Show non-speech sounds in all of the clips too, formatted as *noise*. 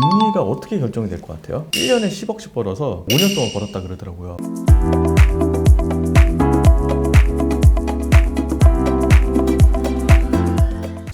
금리가 어떻게 결정이 될 것 같아요? 1년에 10억씩 벌어서 5년 동안 벌었다 그러더라고요.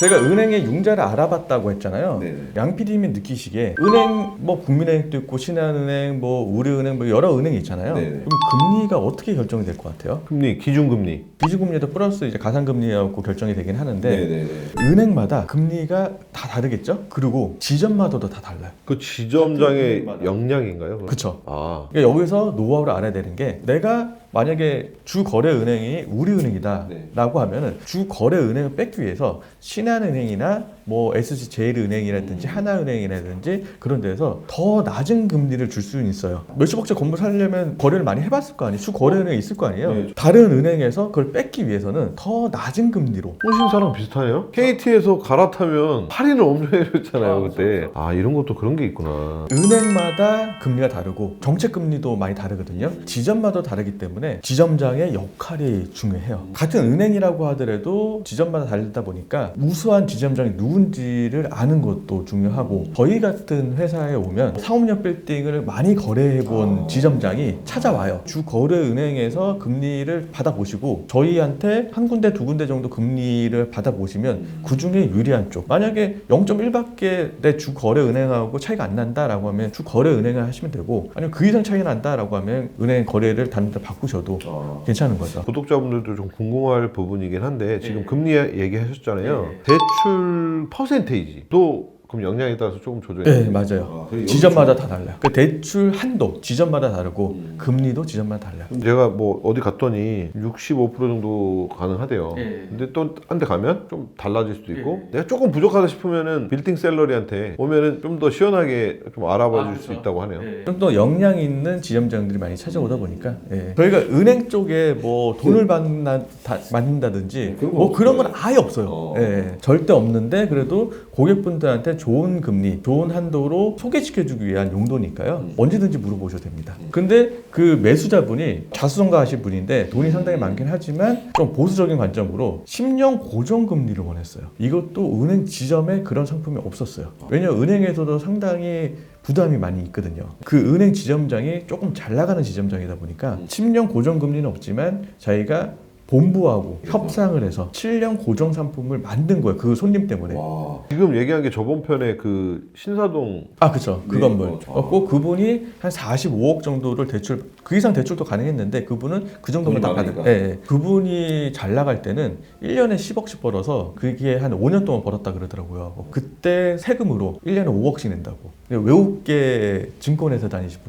제가 은행의 융자를 알아봤다고 했잖아요. 네네. 양 PD님이 느끼시기에 은행 뭐 국민은행도 있고 신한은행 뭐 우리은행 뭐 여러 은행이 있잖아요. 네네. 그럼 금리가 어떻게 결정이 될 것 같아요? 금리 기준금리 기준금리도 플러스 이제 가상금리하고 결정이 되긴 하는데 네네네. 은행마다 금리가 다 다르겠죠? 그리고 지점마다도 다 달라요. 그 지점장의. 역량인가요? 그럼? 그쵸? 아 그러니까 여기서 노하우를 알아야 되는 게 내가 만약에 주 거래 은행이 우리은행이다라고 네. 하면은 주 거래 은행을 뺏기 위해서 신한은행이나 뭐 SG 제일은행이라든지 음. 하나은행이라든지 그런 데서 더 낮은 금리를 줄 수는 있어요. 몇십억짜리 건물 사려면 거래를 많이 해봤을 거 아니에요. 주 거래 은행이 있을 거 아니에요. 네. 다른 은행에서 그걸 뺏기 위해서는 더 낮은 금리로 호신사랑 비슷하네요. KT에서 갈아타면 할인을 엄청 해줬잖아요 아, 그때. 아 이런 것도 그런 게 있구나. 은행마다 금리가 다르고 정책 금리도 많이 다르거든요. 지점마다 다르기 때문에 지점장의 역할이 중요해요. 같은 은행이라고 하더라도 지점마다 다르다 보니까 우수한 지점장이 누군지를 아는 것도 중요하고 저희 같은 회사에 오면 상업용 빌딩을 많이 거래해 본 아. 지점장이 찾아와요. 주 거래 은행에서 금리를 받아보시고 저희한테 한 군데 두 군데 정도 금리를 받아보시면 그 중에 유리한 쪽. 만약에 0.1밖에 내 주 거래 은행하고 차이가 안 난다라고 하면 주 거래 은행을 하시면 되고 아니면 그 이상 차이가 난다라고 하면 은행 거래를 다른 데 바꾸 셔도 아. 괜찮은 거죠. 구독자분들도 좀 궁금할 부분이긴 한데 지금 네. 금리 얘기하셨잖아요. 네. 대출 퍼센테이지도 그럼 역량에 따라서 조금 조정이 네, 돼요? 맞아요. 아, 그리고 지점마다 다 달라요. 그 대출 한도 지점마다 다르고 음. 금리도 지점마다 달라요. 그럼 제가 뭐 어디 갔더니 65% 정도 가능하대요. 예. 근데 또한대 가면 좀 달라질 수도 있고 예. 내가 조금 부족하다 싶으면은 빌딩 셀러리한테 오면은 좀 더 시원하게 좀 알아봐 줄수 있다고 하네요. 좀더 역량 있는 지점장들이 많이 찾아오다 보니까 예. 저희가 은행 쪽에 뭐 돈을 받나, 다, 받는다든지 네, 그런 뭐 그런 건. 아예 없어요. 어. 예. 절대 없는데 그래도 고객분들한테 좋은 금리, 좋은 한도로 소개시켜주기 위한 용도니까요. 음. 언제든지 물어보셔도 됩니다. 근데 그 매수자분이 자수성가하신 분인데 돈이 상당히 많긴 하지만 좀 보수적인 관점으로 10년 고정 금리를 원했어요. 이것도 은행 지점에 그런 상품이 없었어요. 왜냐면 은행에서도 상당히 부담이 많이 있거든요. 그 은행 지점장이 조금 잘 나가는 지점장이다 보니까 음. 10년 고정 금리는 없지만 자기가 본부하고 협상을 해서 7년 고정 상품을 만든 거예요. 그 손님 때문에. 와. 지금 얘기한 게 저번 편에 그 신사동 아, 그쵸. 그 네, 건물. 어, 저- 어, 꼭 그분이 한 45억 정도를 대출, 그 이상 대출도 가능했는데 그분은 그 정도만 딱 돈이 가능. 많으니까. 예, 예. 그분이 잘 나갈 때는 1년에 10억씩 벌어서 그게 한 5년 동안 벌었다 그러더라고요. 어, 그때 세금으로 1년에 5억씩 낸다고. 근데 외국계 증권회사 다니신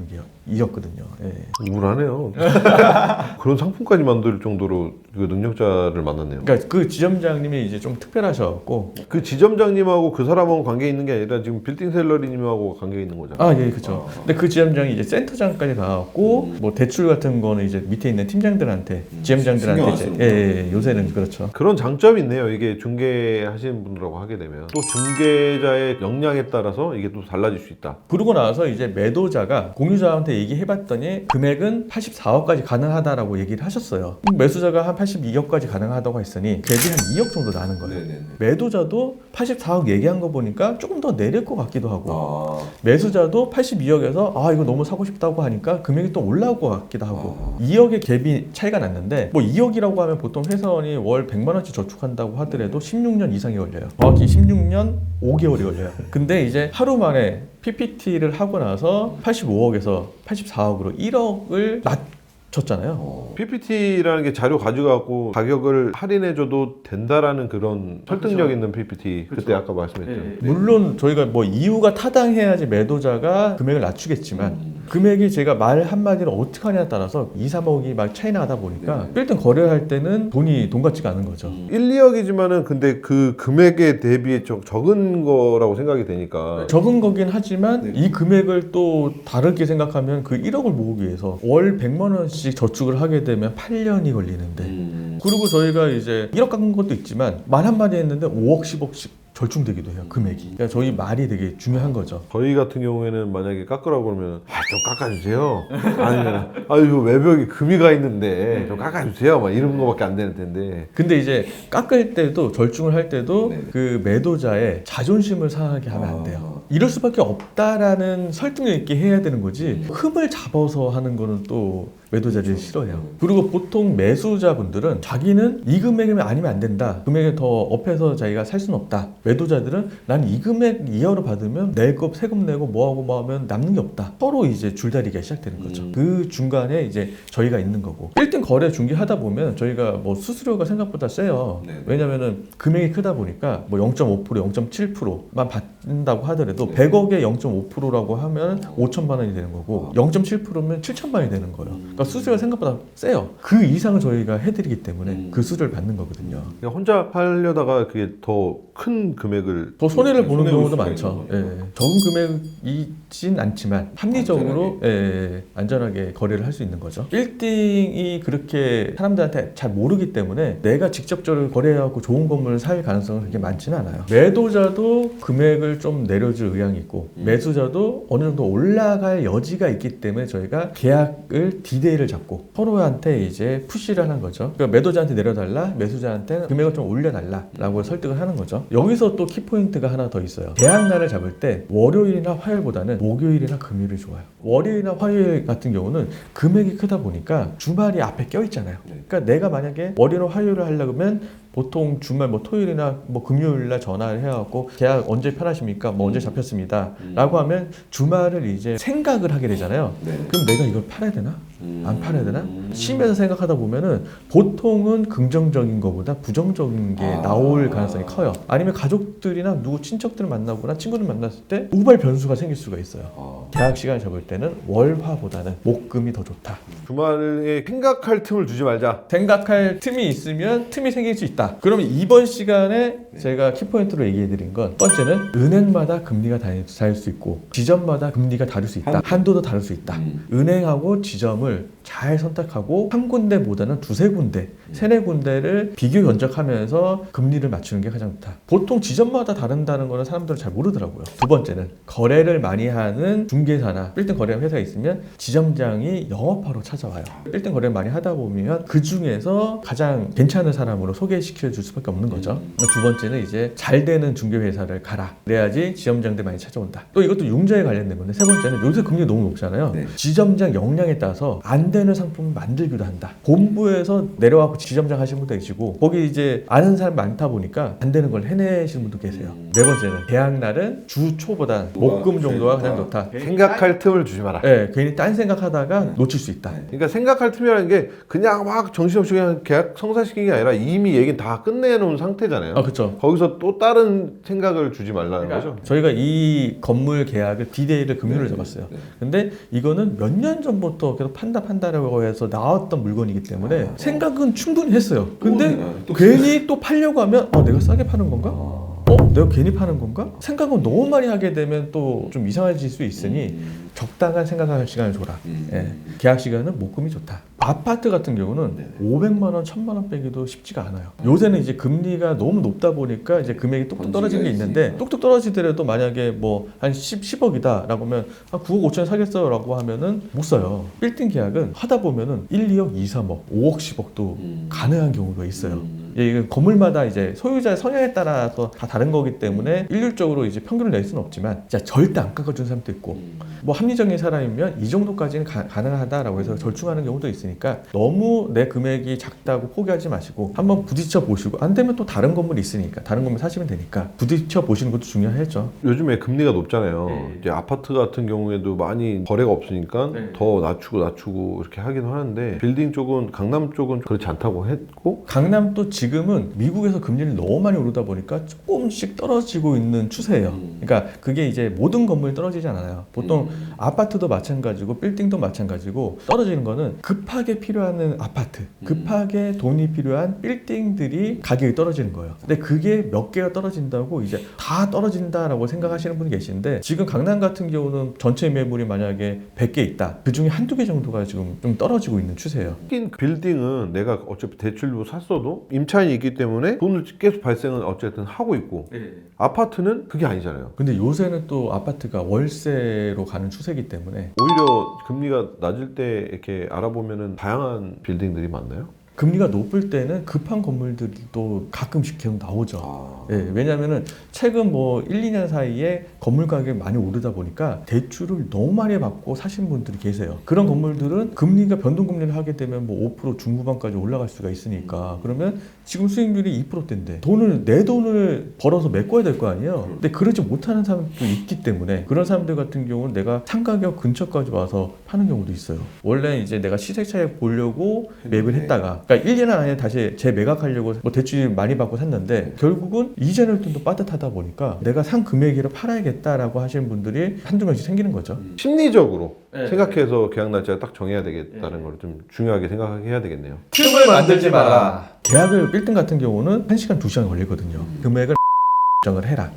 분이었거든요. 예. 우울하네요. *laughs* 그런 상품까지 만들 정도로 그 능력자를 만났네요. 그러니까 그 지점장님이 이제 좀 특별하셔갖고 그 지점장님하고 그 사람하고 관계 있는 게 아니라 지금 빌딩 셀러리님하고 관계 있는 거잖아요. 아, 예, 그렇죠. 근데 그 지점장이 이제 센터장까지 가갖고 뭐 대출 같은 거는 이제 밑에 있는 팀장들한테, 음, 지점장들한테 신경 안 이제 쓰는 예, 예, 요새는 그렇죠. 그런 장점이 있네요. 이게 중개하시는 분들하고 하게 되면 또 중개자의 역량에 따라서 이게 또 달라질 수 있다. 그러고 나서 이제 매도자가 공유자한테 얘기해봤더니 금액은 84억까지 가능하다라고 얘기를 하셨어요. 매수자가 한 82억까지 가능하다고 했으니 갭이 한 2억 정도 나는 거예요. 네네네. 매도자도 84억 얘기한 거 보니까 조금 더 내릴 것 같기도 하고 아. 매수자도 82억에서 아 이거 너무 사고 싶다고 하니까 금액이 또 올라올 것 같기도 하고 아. 2억의 갭이 차이가 났는데 뭐 2억이라고 하면 보통 회사원이 월 100만 원씩 저축한다고 하더라도 16년 이상이 걸려요. 정확히 16년 5개월이 걸려요. 근데 이제 하루 만에 PPT를 하고 나서 85억에서 84억으로 1억을 낮 췄잖아요. 어. PPT라는 게 자료 가져가고 가격을 할인해줘도 된다라는 그런 설득력 그렇죠. 있는 PPT 그때 아까 말씀했죠. 네. 물론 저희가 뭐 이유가 타당해야지 매도자가 금액을 낮추겠지만 음. 금액이 제가 말 한마디를 어떻게 하냐에 따라서 2, 3억이 막 차이 나다 보니까 네. 빌딩 거래할 때는 돈이 돈 같지가 않은 거죠. 음. 1, 2억이지만은 근데 그 금액에 대비해 적, 적은 거라고 생각이 되니까 적은 거긴 하지만 네. 이 금액을 또 다르게 생각하면 그 1억을 모으기 위해서 월 100만 원씩 저축을 하게 되면 8년이 걸리는데 음. 그리고 저희가 이제 1억 깎은 것도 있지만 말 한마디 했는데 5억 10억씩 절충되기도 해요 금액이. 그러니까 저희 말이 되게 중요한 거죠. 저희 같은 경우에는 만약에 깎으라고 그러면 아 좀 깎아주세요. 아니면 아 이거 외벽에 금이 가 있는데 좀 깎아주세요. 막 이런 거밖에 안 되는 텐데. 근데 이제 깎을 때도 절충을 할 때도 네. 그 매도자의 자존심을 상하게 하면 안 돼요. 아. 이럴 수밖에 없다라는 설득력 있게 해야 되는 거지. 흠을 잡아서 하는 거는 또 매도자들이 싫어해요. 그리고 보통 매수자분들은 자기는 이 금액이면 아니면 안 된다. 금액에 더 업해서 자기가 살 수는 없다. 매도자들은 난 이 금액 이하로 받으면 낼거 세금 내고 뭐하고 뭐하면 남는 게 없다. 서로 이제 줄다리기가 시작되는 거죠. 음. 그 중간에 이제 저희가 있는 거고 1등 거래 중개하다 보면 저희가 뭐 수수료가 생각보다 세요. 네. 왜냐면은 금액이 크다 보니까 뭐 0.5% 0.7%만 받는다고 하더라도 네. 100억에 0.5%라고 하면 5천만 원이 되는 거고 0.7%면 7천만 원이 되는 거예요. 그러니까 수수료가 생각보다 세요. 그 이상을 저희가 해드리기 때문에 음. 그 수수료를 받는 거거든요. 그러니까 혼자 하려다가 그게 더 큰 금액을 더 손해를 보는 손해볼 경우도 수가 많죠. 있는 예, 거죠. 적은 금액이진 않지만 합리적으로 예, 예, 안전하게 거래를 할 수 있는 거죠. 1등이 그렇게 사람들한테 잘 모르기 때문에 내가 직접적으로 거래해갖고 좋은 건물을 살 가능성은 그렇게 많지는 않아요. 매도자도 금액을 좀 내려줄 의향이 있고 음. 매수자도 어느 정도 올라갈 여지가 있기 때문에 저희가 계약을 디데이 를 잡고 서로한테 이제 푸시를 하는 거죠. 그러니까 매도자한테 내려달라, 매수자한테 금액을 좀 올려달라라고 설득을 하는 거죠. 여기서 또 키포인트가 하나 더 있어요. 계약날을 잡을 때 월요일이나 화요일보다는 목요일이나 금요일이 좋아요. 월요일이나 화요일 같은 경우는 금액이 크다 보니까 주말이 앞에 껴 있잖아요. 네. 그러니까 내가 만약에 월요일이나 화요일을 하려고 하면 보통 주말 뭐 토요일이나 뭐 금요일날 전화를 해갖고 계약 언제 편하십니까? 뭐 언제 잡혔습니다. 라고 하면 주말을 이제 생각을 하게 되잖아요. 네. 그럼 내가 이걸 팔아야 되나? 음. 안 팔아야 되나? 심해서 생각하다 보면은 보통은 긍정적인 것보다 부정적인 게 아. 나올 가능성이 커요. 아니면 가족들이나 누구 친척들을 만나거나 친구들 만났을 때 우발 변수가 생길 수가 있어요. 아. 계약 시간을 잡을 때는 월화보다는 목금이 더 좋다. 주말에 생각할 틈을 주지 말자. 생각할 틈이 있으면 틈이 생길 수 있다. 그러면 이번 시간에 제가 키포인트로 얘기해 드린 건 번째는 은행마다 금리가 다를 수 있고 지점마다 금리가 다를 수 있다. 한도도 다를 수 있다. 음. 은행하고 지점을 잘 선택하고 한 군데보다는 두세 군데, 세네 군데를 비교 견적하면서 금리를 맞추는 게 가장 좋다. 보통 지점마다 다른다는 거는 사람들은 잘 모르더라고요. 두 번째는 거래를 많이 하는 중개사나 1등 거래 회사가 있으면 지점장이 영업하러 찾아와요. 1등 거래를 많이 하다 보면 그 중에서 가장 괜찮은 사람으로 소개시켜 줄 수밖에 없는 거죠. 두 번째는 이제 잘 되는 중개회사를 가라. 그래야지 지점장들 많이 찾아온다. 또 이것도 융자에 관련된 건데 세 번째는 요새 금리 너무 높잖아요. 네. 지점장 역량에 따라서 안 되는 상품을 만들기도 한다. 본부에서 내려와서 지점장 하시는 분도 계시고 거기 이제 아는 사람 많다 보니까 안 되는 걸 해내시는 분도 계세요. 네 번째는 계약 날은 주 초보다 목금 정도가 가장 좋다. 생각할 틈을 주지 마라. 예, 괜히 딴 생각하다가 놓칠 수 있다. 그러니까 생각할 틈이라는 게 그냥 막 정신없이 그냥 계약 성사시키는 게 아니라 이미 얘기는 다 끝내놓은 상태잖아요. 아, 그렇죠. 거기서 또 다른 생각을 주지 말라는 거죠. 저희가 이 건물 계약을 디데이를 금요일에 네, 잡았어요. 네. 근데 이거는 몇 년 전부터 계속 판다 판다라고 해서 나왔던 물건이기 때문에 생각은 충분히 했어요. 근데 네, 또 괜히 또 팔려고 하면 어 내가 싸게 파는 건가? 어 내가 괜히 파는 건가? 생각은 너무 많이 하게 되면 또 좀 이상해질 수 있으니 적당한 생각할 시간을 줘라. 음. 예. 계약 시간은 목금이 좋다. 아파트 같은 경우는 네네. 500만 원, 1000만 원 빼기도 쉽지가 않아요. 요새는 이제 금리가 너무 높다 보니까 이제 금액이 뚝뚝 떨어지는 게 있는데. 뚝뚝 떨어지더라도 만약에 뭐 한 10, 10억이다라고 하면 한 9억 5천 사겠어요라고 하면은 못 사요. 빌딩 계약은 하다 보면은 1, 2억, 2, 3억, 5억, 10억도 음. 가능한 경우가 있어요. 음. 예, 이게 건물마다 이제 소유자의 성향에 따라서 다 다른 거기 때문에 일률적으로 이제 평균을 낼 수는 없지만 진짜 절대 안 깎아주는 사람도 있고 음. 뭐 합리적인 사람이면 이 정도까지는 가, 가능하다라고 해서 절충하는 경우도 있으니까 너무 내 금액이 작다고 포기하지 마시고 한번 부딪혀 보시고 안 되면 또 다른 건물이 있으니까 다른 건물 사시면 되니까 부딪혀 보시는 것도 중요하죠. 요즘에 금리가 높잖아요. 네. 이제 아파트 같은 경우에도 많이 거래가 없으니까 네. 더 낮추고 낮추고 이렇게 하긴 하는데 빌딩 쪽은 강남 쪽은 그렇지 않다고 했고 강남도 지 금은 미국에서 금리를 너무 많이 오르다 보니까 조금씩 떨어지고 있는 추세예요. 음. 그러니까 그게 이제 모든 건물이 떨어지지 않아요. 보통 아파트도 마찬가지고 빌딩도 마찬가지고 떨어지는 거는 급하게 필요한 아파트, 급하게 돈이 필요한 빌딩들이 가격이 떨어지는 거예요. 근데 그게 몇 개가 떨어진다고 이제 다 떨어진다라고 생각하시는 분이 계신데 지금 강남 같은 경우는 전체 매물이 만약에 100개 있다. 그 중에 한두 개 정도가 지금 좀 떨어지고 있는 추세예요. 낀 빌딩은 내가 어차피 대출로 샀어도 임차 인이 있기 때문에 돈을 계속 발생은 어쨌든 하고 있고 아파트는 그게 아니잖아요. 근데 요새는 또 아파트가 월세로 가는 추세이기 때문에 오히려 금리가 낮을 때 이렇게 알아보면은 다양한 빌딩들이 많나요? 금리가 높을 때는 급한 건물들도 가끔씩 계속 나오죠. 아. 예, 왜냐하면은 최근 뭐 1, 2년 사이에 건물 가격이 많이 오르다 보니까 대출을 너무 많이 받고 사신 분들이 계세요. 그런 건물들은 금리가 변동금리를 하게 되면 뭐 5% 중후반까지 올라갈 수가 있으니까 그러면 지금 수익률이 2%대인데 돈을 내 돈을 벌어서 메꿔야 될 거 아니에요. 근데 그러지 못하는 사람도 있기 때문에 그런 사람들 같은 경우는 내가 상가격 근처까지 와서 파는 경우도 있어요. 원래 이제 내가 시세 차익 보려고 매입을 했다가 그러니까 1년 안에 다시 재매각하려고 뭐 대출 많이 받고 샀는데 결국은 좀더 빠듯하다 보니까 내가 산 금액으로 팔아야겠다라고 하시는 분들이 한두 명씩 생기는 거죠. 심리적으로 네. 생각해서 계약 날짜를 딱 정해야 되겠다는 걸 좀 중요하게 생각해야 되겠네요. 틈을 만들지 마라. 계약을 빌딩 같은 경우는 1시간, 2시간 걸리거든요. 금액을 *laughs* 정을 해라.